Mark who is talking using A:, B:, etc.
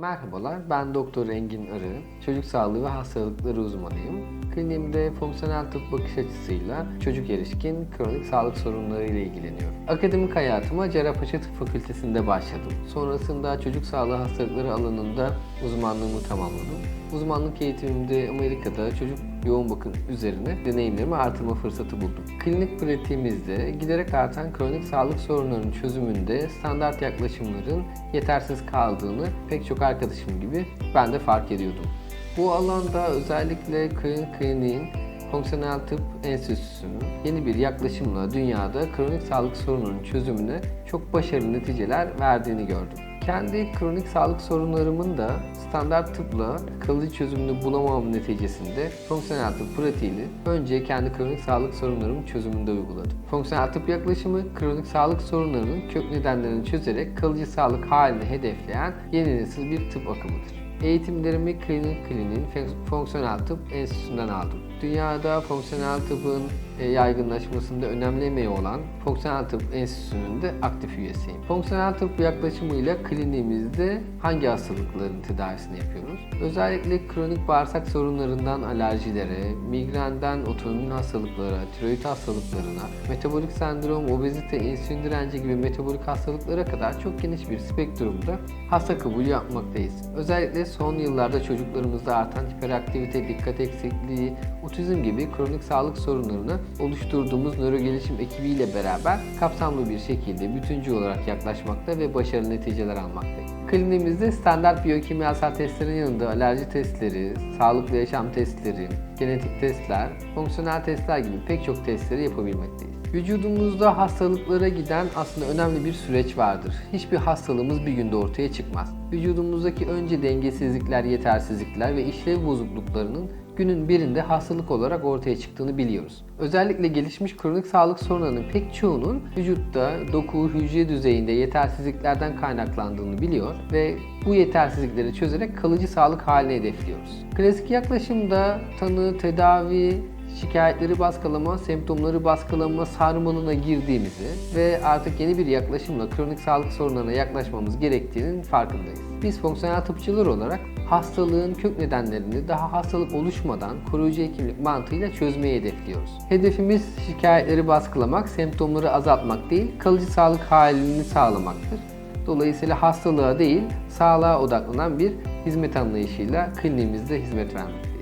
A: Merhabalar, ben Doktor Engin Arı. Çocuk sağlığı ve hastalıkları uzmanıyım. Kliniğimde fonksiyonel tıp bakış açısıyla çocuk erişkin kronik sağlık sorunları ile ilgileniyorum. Akademik hayatıma Cerrahpaşa Tıp Fakültesi'nde başladım. Sonrasında çocuk sağlığı hastalıkları alanında uzmanlığımı tamamladım. Uzmanlık eğitimimde Amerika'da çocuk yoğun bakım üzerine deneyimlerimi artırma fırsatı buldum. Klinik pratiğimizde giderek artan kronik sağlık sorunlarının çözümünde standart yaklaşımların yetersiz kaldığını pek çok arkadaşım gibi ben de fark ediyordum. Bu alanda özellikle klinik kliniğin Fonksiyonel Tıp Enstitüsü'nün yeni bir yaklaşımla dünyada kronik sağlık sorunlarının çözümüne çok başarılı neticeler verdiğini gördüm. Kendi kronik sağlık sorunlarımın da standart tıpla kalıcı çözümünü bulamam neticesinde fonksiyonel tıp pratiğini önce kendi kronik sağlık sorunlarımın çözümünde uyguladım. Fonksiyonel tıp yaklaşımı kronik sağlık sorunlarının kök nedenlerini çözerek kalıcı sağlık halini hedefleyen yeni nesil bir tıp akımıdır. Eğitimlerimi Klinik Kliniğin Fonksiyonel Tıp Enstitüsü'nden aldım. Dünyada fonksiyonel tıbbın e, yaygınlaşmasında önemli emeği olan Fonksiyonel Tıp Enstitüsü'nün de aktif üyesiyim. Fonksiyonel tıp yaklaşımıyla kliniğimizde hangi hastalıkların tedavisini yapıyoruz? Özellikle kronik bağırsak sorunlarından alerjilere, migrenden otoimmün hastalıklara, tiroid hastalıklarına, metabolik sendrom, obezite, insülin direnci gibi metabolik hastalıklara kadar çok geniş bir spektrumda hasta kabul yapmaktayız. Özellikle son yıllarda çocuklarımızda artan hiperaktivite, dikkat eksikliği, otizm gibi kronik sağlık sorunlarını oluşturduğumuz nörogelişim ekibiyle beraber kapsamlı bir şekilde bütüncül olarak yaklaşmakta ve başarılı neticeler almaktayız. Kliniğimizde standart biyokimyasal testlerin yanında alerji testleri, sağlıklı yaşam testleri, genetik testler, fonksiyonel testler gibi pek çok testleri yapabilmekteyiz. Vücudumuzda hastalıklara giden aslında önemli bir süreç vardır. Hiçbir hastalığımız bir günde ortaya çıkmaz. Vücudumuzdaki önce dengesizlikler, yetersizlikler ve işlev bozukluklarının günün birinde hastalık olarak ortaya çıktığını biliyoruz. Özellikle gelişmiş kronik sağlık sorunlarının pek çoğunun vücutta doku, hücre düzeyinde yetersizliklerden kaynaklandığını biliyor ve bu yetersizlikleri çözerek kalıcı sağlık haline hedefliyoruz. Klasik yaklaşımda tanı, tedavi, şikayetleri baskalama, semptomları baskalama sarmalına girdiğimizi ve artık yeni bir yaklaşımla kronik sağlık sorunlarına yaklaşmamız gerektiğinin farkındayız. Biz fonksiyonel tıpçılar olarak hastalığın kök nedenlerini daha hastalık oluşmadan koruyucu hekimlik mantığıyla çözmeyi hedefliyoruz. Hedefimiz şikayetleri baskılamak, semptomları azaltmak değil, kalıcı sağlık halini sağlamaktır. Dolayısıyla hastalığa değil, sağlığa odaklanan bir hizmet anlayışıyla kliniğimizde hizmet vermek.